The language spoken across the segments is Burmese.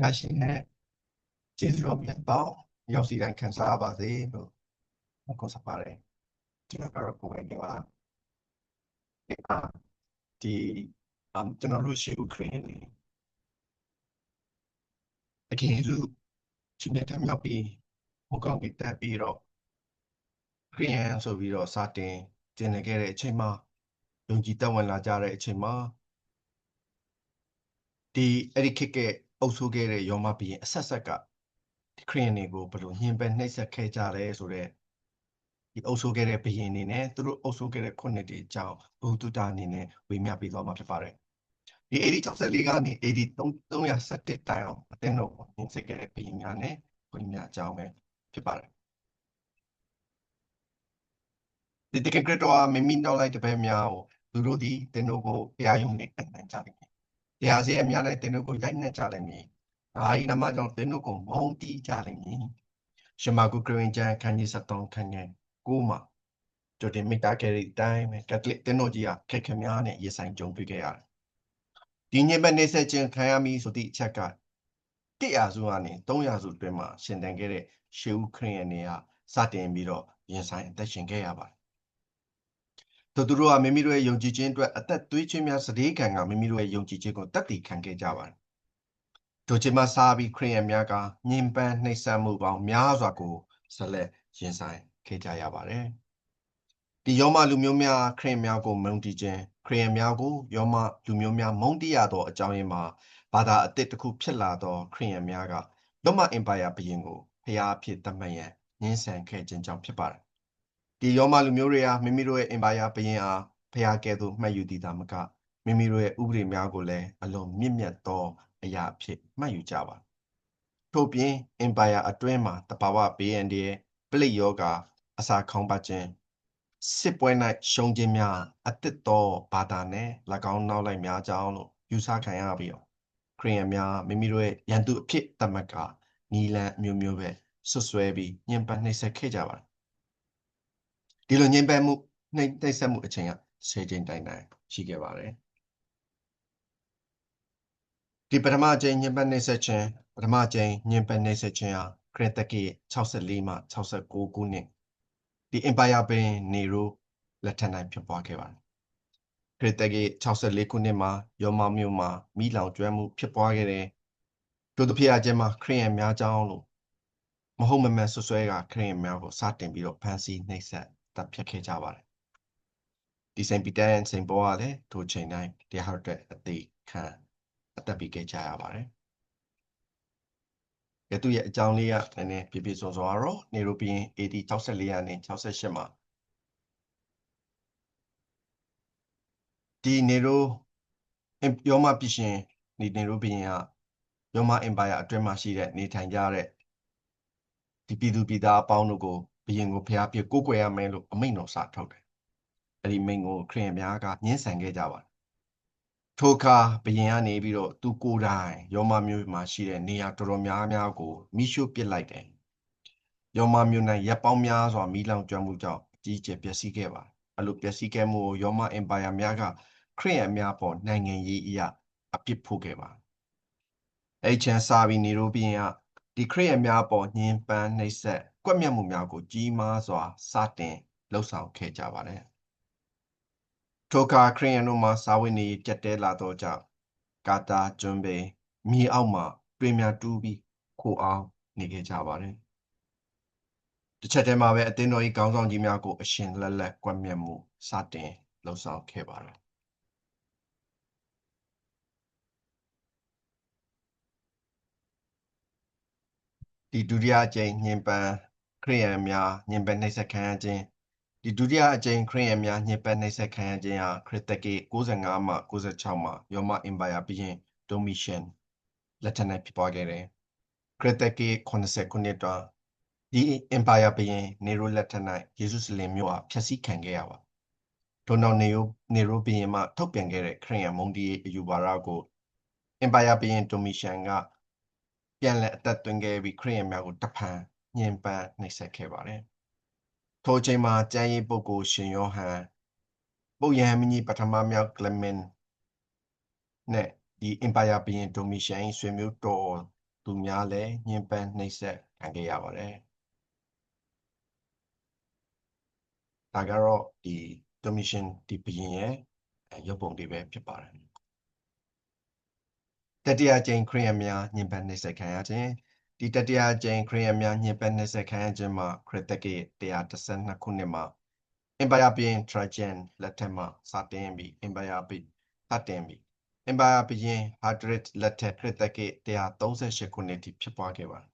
ရရှိတဲ့ကျေးဇူးတော်မြတ်ပေါင်းရောက်စီတိုင်းခံစားပါစေလို့ခေါ်စပါတယ်ကျွန်တော်ကတော့ကိုယ်ပဲပါဒီအမ်ကျွန်တော်တို့ရှိဥခရင်နေအကယ်လို့ရှင်တဲ့မြောက်ပြီးဟောကောင်းပြီးတက်ပြီးတော့ခရီးယန်ဆိုပြီးတော့စတင်ကျင်နေခဲ့တဲ့အချိန်မှာယုံကြည်တတ်ဝင်လာကြတဲ့အချိန်မှာဒီအဲ့ဒီခေတ်က အုပ်ဆိုးခဲ့တဲ့ယောမဘီရင်အဆက်ဆက်ကဒီခရီးယန်တွေကိုဘယ်လိုညှင်ပယ်နှိပ်စက်ခဲ့ကြလဲဆိုတော့ဒီအုပ်ဆိုးခဲ့တဲ့ဘီရင်နေနဲ့သူတို့အုပ်ဆိုးခဲ့တဲ့ခုနှစ်တွေအကြောင်းဘုသူတာအနေနဲ့ဝေမျှပေးသွားမှာဖြစ်ပါတယ်ဒီ80 64ကနေ80 317တိုင်အောင်အတင်းတော့ညှင်စက်ခဲ့တဲ့ဘီရင်များနဲ့ဘုရင်များအကြောင်းပဲဖြစ်ပါတယ်ဒီတကယ်ကတော့မမီတော့လိုက်တဲ့ဘက်များကိုသူတို့ဒီတင်းတို့ကိုတရားရုံးနဲ့အနိုင်ကြတယ် တရားစီအများနဲ့တင်းတို့ကိုရိုက်နှက်ကြလိမ့်မည်။အာဒီနမကြောင့်တင်းတို့ကိုမုန်းတီးကြလိမ့်မည်။ရှမကုခရင်ကျန်ခန်းကြီး73ခန်းငယ်ကိုမှာကြိုတင်မိတာခဲ့တဲ့အတိုင်းပဲကက်သလစ်တင်းတို့ကြီးကခက်ခဲများနဲ့ရေဆိုင်ကြုံတွေ့ခဲ့ရတယ်။ဒီညင်ဘက်နေဆက်ခြင်းခံရမည်ဆိုသည့်အချက်က100စုကနေ300စုအတွင်းမှာရှင်တန်ခဲ့တဲ့ရှေးဦးခရင်နေကစတင်ပြီးတော့ရင်ဆိုင်အသက်ရှင်ခဲ့ရပါတယ် သူတို့ကမိမိတို့ရဲ့ယုံကြည်ခြင်းအတွက်အသက်သွေးချင်းများစတေးခံကမိမိတို့ရဲ့ယုံကြည်ခြင်းကိုတတ်တည်ခံခဲ့ကြပါတယ်။တို့ချိန်မှာစားပြီးခရိယန်များကညင်ပန်းနှိပ်စက်မှုပေါင်းများစွာကိုဆက်လက်ရင်ဆိုင်ခဲ့ကြရပါတယ်။ဒီယောမလူမျိုးများခရိယန်များကိုမုန်းတီးခြင်းခရိယန်များကိုယောမလူမျိုးများမုန်းတီးရသောအကြောင်းရင်းမှာဘာသာအသစ်တစ်ခုဖြစ်လာသောခရိယန်များကယောမအင်ပါယာဘုရင်ကိုဖျားအဖြစ်သတ်မှတ်ရန်ညှင်းဆန်ခဲ့ခြင်းကြောင့်ဖြစ်ပါတယ် ဒီယောမလူမျိုးတွေဟာမိမိတို့ရဲ့အင်ပါယာဘရင်အားဖျားကဲ့သို့မှတ်ယူတည်တာမကမိမိတို့ရဲ့ဥပဒေများကိုလည်းအလွန်မြင့်မြတ်သောအရာအဖြစ်မှတ်ယူကြပါထို့ပြင်အင်ပါယာအတွင်းမှာတဘာဝဘေးအန္တရာယ်ပလိယောဂအစာခေါင်းပါခြင်းစစ်ပွဲ၌ရှုံးခြင်းများအတ္တသောဘာသာနဲ့၎င်းနောက်လိုက်များကြောင်းလို့ယူဆခံရပြီးတော့ခရိယန်များမိမိတို့ရဲ့ယန်သူအဖြစ်တမကနီလန်မျိုးမျိုးပဲဆွဆွဲပြီးညှဉ်းပန်းနှိပ်စက်ခဲ့ကြပါတယ် ဒီလိုညှဉ်းပန်းမှုနှိပ်နှိပ်စက်မှုအချိန်က10ချိန်တိုင်တိုင်ရှိခဲ့ပါတယ်ဒီပထမအကြိမ်ညှဉ်းပန်းနှိပ်စက်ခြင်းပထမအကြိမ်ညှဉ်းပန်းနှိပ်စက်ခြင်းဟာခရစ်တက်ကီ64မှ69ခုနှစ်ဒီ Empire ပင်နေရိုလက်ထက်၌ဖြစ်ပွားခဲ့ပါတယ်ခရစ်တက်ကီ64ခုနှစ်မှာယောမမြို့မှာမိလောင်ကျွမ်းမှုဖြစ်ပွားခဲ့တယ်တို့တစ်ဖက်အကျဲမှာခရိယန်များကြောင်းလို့မဟုတ်မမှန်ဆွဆွဲကခရိယန်များကိုစတင်ပြီးတော့ဖန်ဆီးနှိပ်စက် တပ်ဖြတ်ခဲ့ကြပါတယ်ဒီစိန်ပီတာန်စိန်ပေါ်ကလည်းထိုချိန်တိုင်းတရားအတွက်အသေးခံအသက်ပေးခဲ့ကြရပါတယ်ကဲသူရဲ့အကြောင်းလေးကနည်းနည်းပြပြစွန်စွာတော့နေရိုဘီယန် AD 64ရာနဲ့68မှာဒီနေရိုယောမပြရှင်ဒီနေရိုဘီယန်ကယောမအင်ပါယာအတွင်းမှာရှိတဲ့နေထိုင်ကြတဲ့ဒီပြည်သူပြည်သားအပေါင်းတို့ကို ဘုရင်ကိုဖျားပြကိုးကွယ်ရမယ်လို့အမိန့်တော်စာထုတ်တယ်။အဲ့ဒီမိန့်ကိုခရစ်ယာန်များကညှင်းဆန်ခဲ့ကြပါတယ်။ထိုအခါဘုရင်ကနေပြီးတော့သူကိုယ်တိုင်ယောမမြို့မှာရှိတဲ့နေရာတော်တော်များများကိုမိရှုပစ်လိုက်တယ်။ယောမမြို့၌ရပ်ပေါင်းများစွာမိလောင်ကျွမ်းမှုကြောင့်အကြီးအကျယ်ပျက်စီးခဲ့ပါတယ်။အဲ့လိုပျက်စီးခဲ့မှုကိုယောမအင်ပါယာများကခရစ်ယာန်များပေါ်နိုင်ငံရေးအရာအပြစ်ဖို့ခဲ့ပါတယ်။အဲ့ချန်စာဘီနေရိုဘီယန်က ဒီခရိယများပေါ်ညင်ပန်းနှိပ်စက်ကွက်မြတ်မှုများကို ကြီးမားစွာစတင်လှုပ်ဆောင်ခဲ့ကြပါတယ်ထိုအခါခရိယန်တို့မှာစာဝိနေကြက်တဲလာသောကြောင့်ကာတာကျွန်းပေမြေအောက်မှာတွင်များတူးပြီးခိုအောင်နေခဲ့ကြပါတယ်တစ်ချက်တည်းမှာပဲအသင်းတော်၏ကောင်းဆောင်ကြီးများကိုအရှင်လက်လက်ကွက်မြတ်မှုစတင်လှုပ်ဆောင်ခဲ့ပါတယ် ဒီဒုတိယအကြိမ်ညင်ပန်ခရိယန်များညင်ပန်နှိပ်စက်ခံရခြင်းဒီဒုတိယအကြိမ်ခရိယန်များညင်ပန်နှိပ်စက်ခံရခြင်းဟာခရစ်တကေ65မှ66မှာယောမအင်ပါယာဘုရင်ဒိုမီရှင်လက်ထက်၌ဖြစ်ပွားခဲ့တယ်ခရစ်တကေ80ခုနှစ်တွင်ဒီအင်ပါယာဘုရင်နေရိုလက်ထက်၌ယေရှုစလင်မြို့ဟာဖျက်ဆီးခံခဲ့ရပါထို့နောက်နေရိုနေရိုဘုရင်မှထုတ်ပြန်ခဲ့တဲ့ခရိယန်မုန်ဒီအယူဝါဒကိုအင်ပါယာဘုရင်ဒိုမီရှင်က ပြန်လည်အသက်သွင်းခဲ့ပြီးခရိယန်များကိုတဖန်ညင်ပန်းနှိပ်စက်ခဲ့ပါတယ်။ထိုချိန်မှာကျမ်းရေးပုဂ္ဂိုလ်ရှင်ယောဟန်ပုပ်ယဟန်မင်းကြီးပထမမြောက်ကလမင်နဲ့ဒီ Empire ဘုရင်ဒိုမီရှန်ဆွေမျိုးတော်သူများလည်းညှဉ်းပန်းနှိပ်စက်ခံခဲ့ရပါတယ်ဒါကတော့ဒီ Domitian ဒီဘုရင်ရဲ့အဲရုပ်ပုံတွေပဲဖြစ်ပါတယ် တတိယကြိမ်ခရီးယန်များညှဉ်းပန်းနှိပ်စက်ခံရခြင်းဒီတတိယကြိမ်ခရီးယန်များညှဉ်းပန်းနှိပ်စက်ခံရခြင်းမှာခရစ်တက်က112ခုနှစ်မှာ Empire ဘုရင် Trajan လက်ထက်မှာစတင်ပြီး Empire ဘုရင်စတင်ပြီး Empire ဘုရင် Hadrian လက်ထက်ခရစ်တက်က138ခုနှစ်ထိဖြစ်ပွားခဲ့ပါတယ်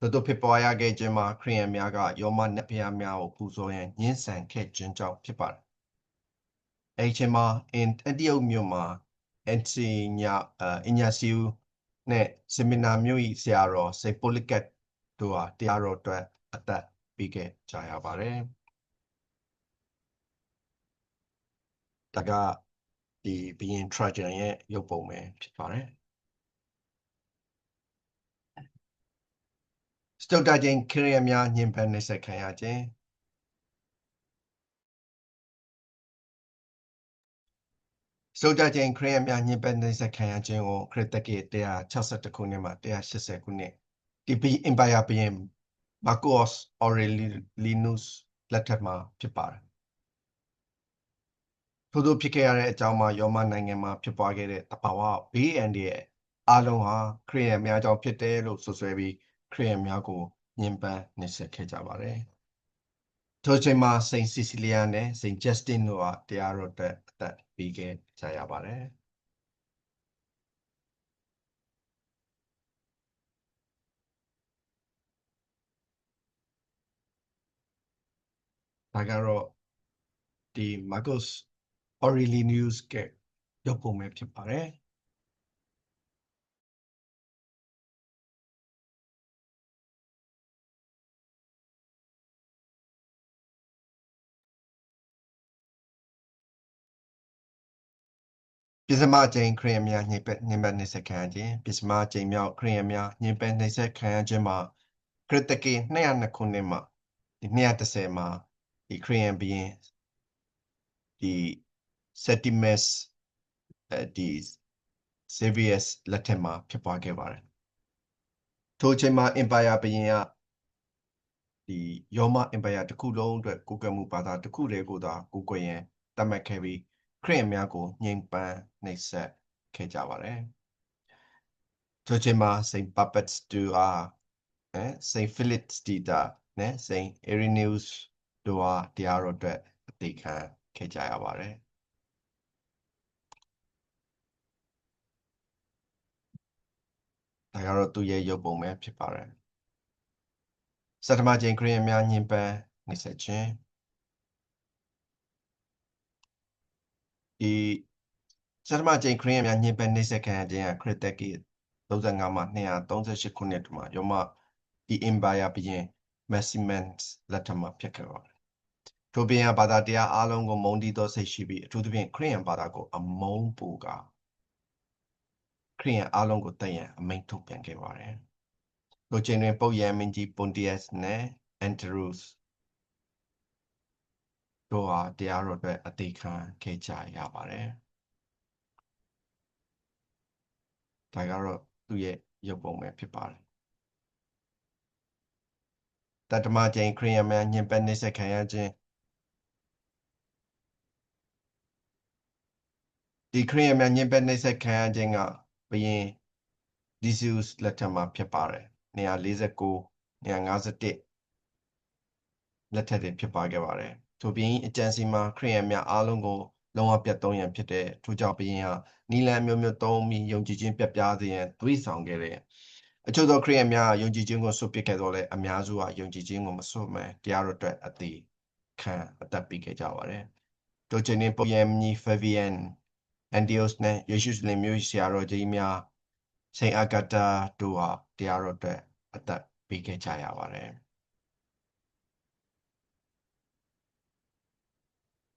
သို့သောဖြစ်ပွားရခဲ့ခြင်းမှာခရီးယန်များကယောမနတ်ဖျားများကိုပူဇော်ရန်ညှင်းဆန်ခဲ့ခြင်းကြောင့်ဖြစ်ပါတယ်။အဲဒီချိန်မှာအန်အတရုတ်မြို့မှာ အန်စီညာအင်ညာစီယူနဲ့စမီနာမြို့၏ဆရာတော်စေပိုလီကတ်တို့ဟာတရားတော်အတွက်အသက်ပေးခဲ့ကြရပါတယ်။ဒါကဒီဘီရင် Trajan ရဲ့ရုပ်ပုံပဲဖြစ်ပါတယ်။စတုတ္တချင်းခရီးယန်များညှဉ်းပန်းနှိပ်စက်ခံရခြင်း စတုတ္တချင်းခရီးယန်များညှဉ်းပန်းနှိပ်စက်ခံရခြင်းကိုခရစ်တက္ကီ162ခုနှစ်မှ180ခုနှစ်ဒီဘီအင်ပါယာဘီယင်မာကိုစအော်ရလီလီနုစ်လက်ထက်မှာဖြစ်ပါတယ်ထို့သောဖြစ်ခဲ့ရတဲ့အကြောင်းမှာယောမနိုင်ငံမှာဖြစ်ပွားခဲ့တဲ့တဘာဝဘေးအန္တရာယ်အလုံးဟာခရီးယန်များကြောင့်ဖြစ်တယ်လို့ဆိုဆွဲပြီးခရီးယန်များကိုညှဉ်းပန်းနှိပ်စက်ခဲ့ကြပါတယ်။ ထိုချိန်မှာစိန့်စီစီလီယာနဲ့စိန့်ဂျက်စတင်တို့ဟာတရားတော်တက်အသက်ပေးခဲ့ကြရပါတယ်။ဒါကတော့ဒီ Marcus Aurelius ကရုပ်ပုံပဲဖြစ်ပါတယ်။ ပစ္စမကျိန်ခရီးယန်များညှိပက်ညှိပက်နှိပ်စက်ခံရခြင်းပစ္စမကျိန်မြောက်ခရီးယန်များညှိပက်နှိပ်စက်ခံရခြင်းမှာခရစ်တကေ202ခုနှစ်မှာဒီ230မှာဒီခရီးယန်ဘီရင်ဒီ Septimus အဲဒီ Severus လက်ထက်မှာဖြစ်ပွားခဲ့ပါတယ်ထိုချိန်မှာ Empire ဘီရင်ကဒီယောမ Empire တစ်ခုလုံးအတွက်ကိုကမှုဘာသာတစ်ခုတည်းကိုသာကိုကွယ်ရန်တတ်မှတ်ခဲ့ပြီး ခရစ်များကိုညှိမ်ပန်းနှိပ်စက်ခဲ့ကြပါတယ်။ထိုချိန်မှာ Saint Puppets တို့အားအဲ Saint Philip Stita နဲ့ Saint Irenaeus တို့အားတရားတော်အတွက်အသေးခံခဲ့ကြရပါတယ်။ဒါကတော့သူရဲ့ရုပ်ပုံပဲဖြစ်ပါတယ်။စတ္တမကျင်းခရီးများညှိပန်းနှိပ်စက်ခြင်း ဒီစတ္တမကျိန်ခရီးယန်များညှဉ်းပန်းနှိပ်စက်ခံရခြင်းခရစ်တက်ကီ35မှ238ခုနှစ်မှာယောမဒီအင်ဘာယာဘုရင်မက်ဆီမန်လက်ထက်မှာဖြစ်ခဲ့ပါတယ်။ထိုဘုရင်ဘာသာတရားအလုံးကိုမုန်းတီးသောစိတ်ရှိပြီးအထူးသဖြင့်ခရစ်ယာန်ဘာသာကိုအမုန်းပူကခရစ်ယာန်အလုံးကိုတည်ရန်အမိန့်ထုတ်ပြန်ခဲ့ပါတယ်။ထိုချိန်တွင်ပုပ်ယံမင်းကြီးပွန်တီယက်စ်နဲ့အန်ဒရူးစ် တို့ဟာတရားတော်အတွက်အသေးခံခဲ့ကြရပါတယ်။ဒါကတော့သူ့ရဲ့ရုပ်ပုံပဲဖြစ်ပါတယ်။တတမကျိန်ခရီးယန်များညင်ပက်နှိစက်ခံရခြင်းဒီခရီးယန်များညင်ပက်နှိစက်ခံရခြင်းကဘယင်ဒီဇုစ်လက်ထက်မှာဖြစ်ပါတယ်။149 151လက်ထက်တွေဖြစ်ပါခဲ့ပါတယ်။ ထိုဘုရင်အကြံစီမှာခရိယန်များအားလုံးကိုလုံးဝပြတ်သုံးရန်ဖြစ်တဲ့ထိုကြောင့်ဘုရင်ဟာနီလန်မျိုးမျိုးသုံးပြီးယုံကြည်ခြင်းပြတ်ပြားစေရန်သွေးဆောင်ခဲ့တယ်။အချို့သောခရိယန်များယုံကြည်ခြင်းကိုဆွတ်ပစ်ခဲ့တော့လဲအများစုဟာယုံကြည်ခြင်းကိုမဆွတ်မဲတရားတော်အတွက်အသေးခံအသက်ပေးခဲ့ကြပါတယ်။ထိုချိန်တွင်ပုယံမီဖဗီယန်အန်ဒီယိုစ်နဲ့ယေရှုလင်မျိုးဆရာတော်ကြီးများစိန်အာဂတာတို့ဟာတရားတော်အတွက်အသက်ပေးခဲ့ကြရပါတယ်။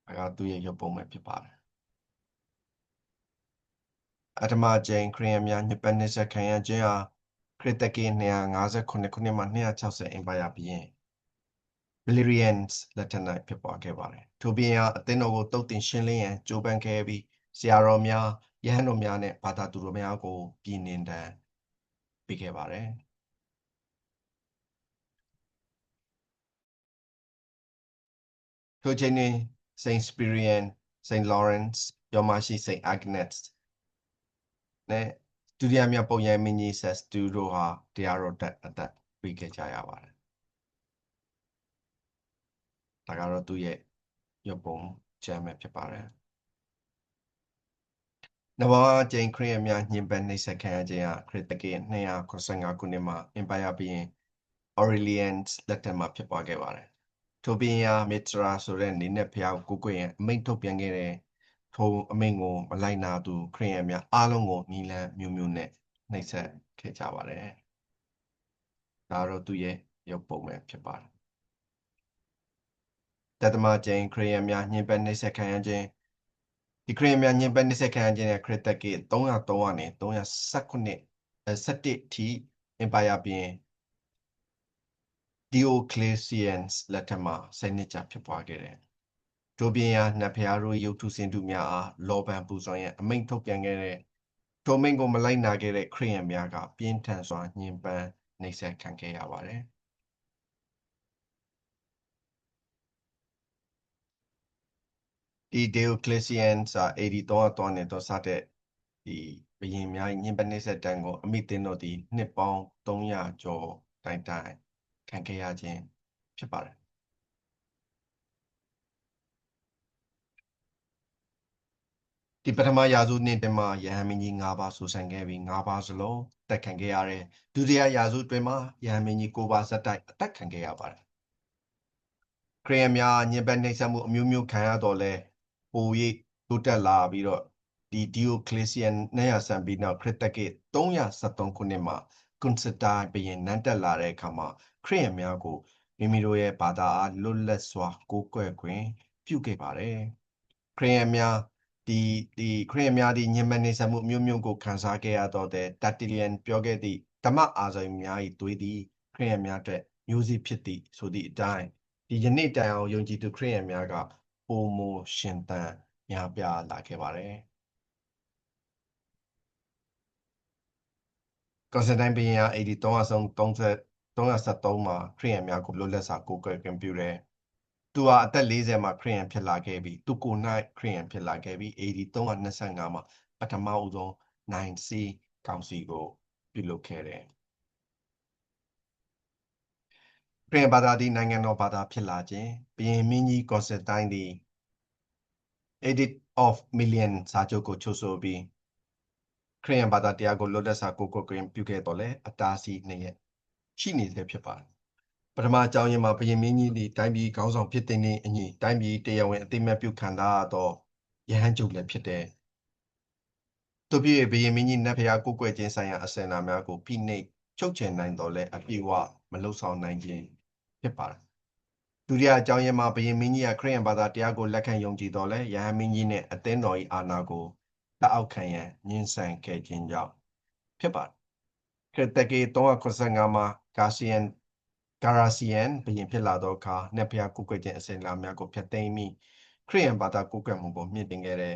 ဒါကသူ့ရဲ့ရုပ်ပုံပဲဖြစ်ပါတယ်အတ္တမကျိန်ခရီးယန်များညပနစ်ဆက်ခံရခြင်းဟာခရစ်တကေ258ခုနှစ်မှ260အင်ပါယာဘီရင် Valerians လက်ထက်၌ဖြစ်ပေါ်ခဲ့ပါတယ်ထို့ပြင်ဟာအသင်းတော်ကိုတုတ်တင်ရှင်းလင်းရန်ကြိုးပမ်းခဲ့ပြီးဆရာတော်များယဟန်တော်များနဲ့ဘာသာသူတော်များကိုပြည်နှင်တန်းပေးခဲ့ပါတယ်ထိုချိန်တွင် Saint Spirian Saint Lawrence ရောမရှိ Saint Agnes နဲ့ဒုတိယမြောက်ပုံရမင်းကြီး Seth တို့ဟာတရားတော်တက်အသက်ပေးခဲ့ကြရပါတယ်ဒါကတော့သူ့ရဲ့ရုပ်ပုံကျမ်းပဲဖြစ်ပါတယ်နဝကျိန်ခရစ်ယာန်များညင်ပယ်နှိပ်စက်ခံရခြင်းဟာခရစ်တကိ295ခုနှစ်မှာ Empire ဘုရင် Aurelian လက်ထက်မှာဖြစ်ပွားခဲ့ပါတယ်။ ထိုဘုရင်ဟာ Mitra ဆိုတဲ့နေနဲ့ဖျားကိုကိုကိုရင်အမိန့်ထုတ်ပြန်ခဲ့တဲ့ထိုအမိန့်ကိုမလိုက်နာသူခရစ်ယာန်များအားလုံးကိုနီလန်မျိုးမျိုးနဲ့နှိပ်စက်ခဲ့ကြပါတယ်။ဒါတော့သူ့ရဲ့ရုပ်ပုံပဲဖြစ်ပါတယ်။တသမကျိန်ခရစ်ယာန်များညင်ပယ်နှိပ်စက်ခံရခြင်းဒီခရင်များညင်ပက်20ခန်းချင်းရဲ့ခရစ်တက်ကေ303ကနေ319 17ထိ Empire ပြင် Diocletians လက်ထက်မှာဆယ်နှစ်ကြာဖြစ်ပွားခဲ့တယ်။ဒိုပြင်ယာနတ်ဖျားတို့ရုပ်ထုစင်တုများအားလောဘန်ပူဇော်ရန်အမိန့်ထုတ်ပြန်ခဲ့တဲ့ဒိုမိန်ကိုမလိုက်နာခဲ့တဲ့ခရိယန်များကပြင်းထန်စွာညှဉ်းပန်းနှိပ်စက်ခံခဲ့ရပါတယ်။ဒီ Diocletian စာ AD 300နဲ့တော့စတဲ့ဒီဘုရင်များညင်ပနေဆက်တန်းကိုအမိသင်တို့ဒီနှစ်ပေါင်း300ကျော်တိုင်တိုင် ခံခဲ့ရခြင်းဖြစ်ပါတယ်ဒီပထမရာစုနှစ်တည်းမှာယဟန်မင်းကြီး၅ပါးဆူဆန်ခဲ့ပြီး၅ပါးစလုံးတက်ခံခဲ့ရတယ်ဒုတိယရာစုအတွင်းမှာယဟန်မင်းကြီး၉ပါးဇက်တိုက်အသက်ခံခဲ့ရပါတယ်ခရီးများညင်ပနေဆက်မှုအမျိုးမျိုးခံရတော့လဲပို၍တိုးတက်လာပြီးတော့ဒီ Diocletian နဲ့ရဆန်ပြီးနောက်ခရစ်တကိ373ခုနှစ်မှာ ကွန်စတာဘရင်နန်းတက်လာတဲ့အခါမှာခရစ်ယာန်များကိုမိမိတို့ရဲ့ဘာသာအားလွတ်လပ်စွာကိုးကွယ်ခွင့်ပြုခဲ့ပါတယ်ခရစ်ယာန်များဒီဒီခရစ်ယာန်များဒီညင်မနေဆမှုမျိုးမျိုးကိုခံစားခဲ့ရတော့တဲ့တတီလီယန်ပြောခဲ့သည့်ဓမ္မအာဇာများ၏သွေးသည်ခရစ်ယာန်များအတွက်မျိုးစိဖြစ်သည့်ဆိုသည့်အတိုင်းဒီယနေ့တိုင်အောင်ယုံကြည်သူခရစ်ယာန်များကပိုမိုရှင်သန်များပြားလာခဲ့ပါတယ် ကွန်စတိုင်းဘီယာ83ဆုံး30 373မှာခရီးယန်များကိုလွတ်လပ်စွာကိုကွယ်ခွင့်ပြုတယ်။သူဟာအသက်40မှာခရီးယန်ဖြစ်လာခဲ့ပြီးသူကိုယ်၌ခရီးယန်ဖြစ်လာခဲ့ပြီး AD 325မှာပထမဦးဆုံးနိုင်စီကောင်စီကိုပြုလုပ်ခဲ့တယ်။ခရီးယန်ဘာသာဒီနိုင်ငံတော်ဘာသာဖြစ်လာခြင်းဘုရင်မင်းကြီးကွန်စတိုင်းဒီ edit of million စာချုပ်ကိုချုပ်ဆိုပြီး ခရိယန်ဘာသာတရားကိုလွတ်လပ်စွာကိုကိုကရင်ပြုခဲ့တော်လဲအတားစီနှစ်ရက်ရှိနေသေးဖြစ်ပါတယ်ပထမအကြောင်းရင်းမှာဘယင်မင်းကြီးဒီတိုင်းပြည်ခေါင်းဆောင်ဖြစ်တဲ့အညီတိုင်းပြည်တရားဝင်အသိမဲ့ပြုခံတာတော့ယဟန်ကျုပ်လည်းဖြစ်တယ်သူပြည့်ဘယင်မင်းကြီးနတ်ဖျားကိုကွယ်ခြင်းဆိုင်ရာအစင်နာများကိုဖိနှိပ်ချုပ်ချယ်နိုင်တော်လဲအပြည့်အဝမလုံဆောင်နိုင်ခြင်းဖြစ်ပါတယ်ဒုတိယအကြောင်းရင်းမှာဘုရင်မင်းကြီးကခရစ်ယာန်ဘာသာတရားကိုလက်ခံယုံကြည်တော်လဲယဟန်မင်းကြီးနဲ့အသင်းတော်၏အာဏာကို လက်အောက်ခံရန်ညှင်းဆန်ခဲ့ခြင်းကြောင့်ဖြစ်ပါတယ်ခရစ်တကေ395မှာဂါစီယန်ဂါရာစီယန်ဘုရင်ဖြစ်လာသောအခါနတ်ဘုရားကုကွယ်ခြင်းအစဉ်လာများကိုဖျက်သိမ်းပြီးခရစ်ယာန်ဘာသာကုကွယ်မှုကိုမြင့်တင်ခဲ့တဲ့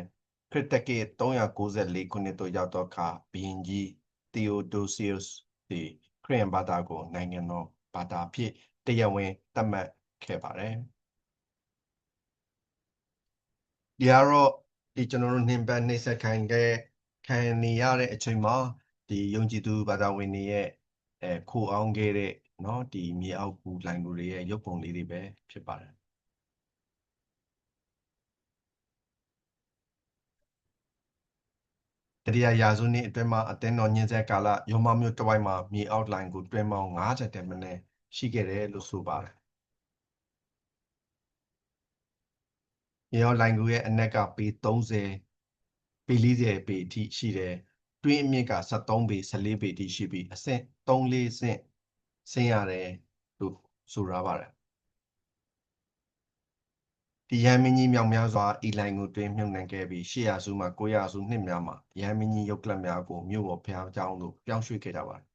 ခရစ်တကေ394ခုနှစ်သို့ရောက်သောအခါဘုရင်ကြီးတီယိုဒိုဆီယုစ်ဒီခရစ်ယာန်ဘာသာကိုနိုင်ငံတော်ဘာသာဖြစ်တရားဝင်သတ်မှတ်ခဲ့ပါတယ်ဒီကတော့ ဒီကျွန်တော်တို့နှင်ပတ်နှိမ့်ဆက်ခံခဲ့ခံနေရတဲ့အချိန်မှာဒီယုံကြည်သူဘာသာဝင်တွေရဲ့အဲခိုအောင်ခဲ့တဲ့เนาะဒီမြေအောက်ကူလိုင်ကူတွေရဲ့ရုပ်ပုံလေးတွေပဲဖြစ်ပါတယ်တတိယရာစုနှစ်အတွင်းမှာအသင်းတော်ညင်ဆက်ကာလရောမမြို့တဝိုက်မှာမြေအောက်လိုင်ကူတွင်ပေါင်း90တက်မနဲ့ရှိခဲ့တယ်လို့ဆိုပါတယ် ရေရောလိုင်ကူရဲ့အနက်ကပေ30ပေ40ပေအထိရှိတယ်တွင်းအမြင့်က73ပေ14ပေအထိရှိပြီးအဆင့်3 4ဆင့်ဆင်းရတယ်လို့ဆိုရပါတယ်ဒီရန်မင်းကြီးမြောက်များစွာအီလိုင်ကိုတွင်မြုပ်နှံခဲ့ပြီး800စုမှ900စုနှစ်များမှာရန်မင်းကြီးရုပ်ကလပ်များကိုမြို့ပေါ်ဘုရားကျောင်းသို့ပြောင်းရွှေ့ခဲ့ကြပါတယ်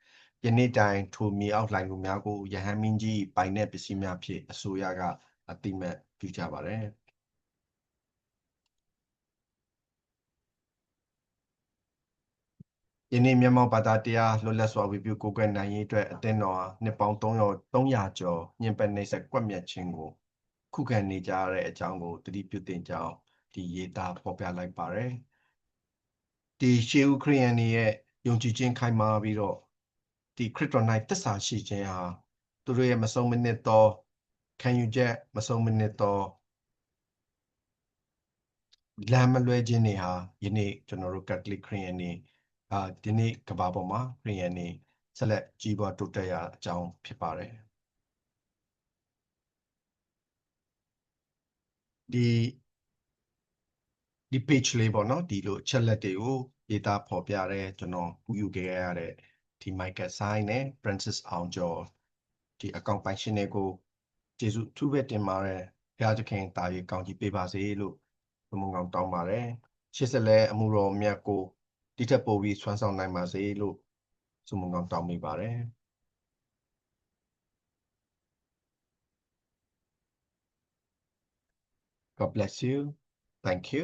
ယနေ့တိုင်ထိုမြေအောက်လိုင်ကူများကိုရဟန်းမင်းကြီးပိုင်တဲ့ပစ္စည်းများဖြင့်အစိုးရကအတိမတ်ပြုကြပါတယ်။ ယယနေ့မြန်မာဘာသာတရားလွတ်လပ်စွာဝေပြုကိုယ်ကွယ်နိုင်ရေးအတွက်အသင်းတော်ဟာနှစ်ပေါင်း300 300ကျော်ညင်ပက်နှိပ်စက်ကွက်မြတ်ခြင်းကိုခုခံနေကြရတဲ့အကြောင်းကိုတတိပြုတင်ကြောင်းဒီရေးသားဖော်ပြလိုက်ပါတယ်ဒီရှေးဥခရိယန်တွေရဲ့ယုံကြည်ခြင်းခိုင်မာပြီးတော့ဒီခရစ်တော်၌သစ္စာရှိခြင်းဟာသူတို့ရဲ့မဆုံးမနစ်သောခံယူချက်မဆုံးမနစ်သောလမ်းမလွဲခြင်းတွေဟာယနေ့ကျွန်တော်တို့ကက်သလစ်ခရစ်ယာန်တွေ အာဒီနေ့ကမ္ဘာပေါ်မှာခရစ်ယာန်တွေဆက်လက်ကြီးပွားတိုးတက်ရအကြောင်းဖြစ်ပါတယ်ဒီဒီ page လေးပေါ့နော်ဒီလိုချက်လက်တွေကိုရေးသားဖော်ပြရဲကျွန်တော်ကူယူခဲ့ရတဲ့ဒီ Michael Sign နဲ့ Francis အောင်ကျော်ဒီအကောင့်ပိုင်ရှင်တွေကိုကျေးဇူးထူးပဲတင်ပါတယ်ဘုရားသခင်တာရီကောင်းကြီးပေးပါစေလို့ဘုံကောင်တောင်းပါတယ်ရှစ်ဆက်လဲအမှုတော်မြတ်ကို ဒီထက်ပိုပြီးဆွမ်းဆောင်နိုင်ပါစေလို့ဆုမွန်ကောင်းတောင်းမိပါတယ် God bless you. Thank you.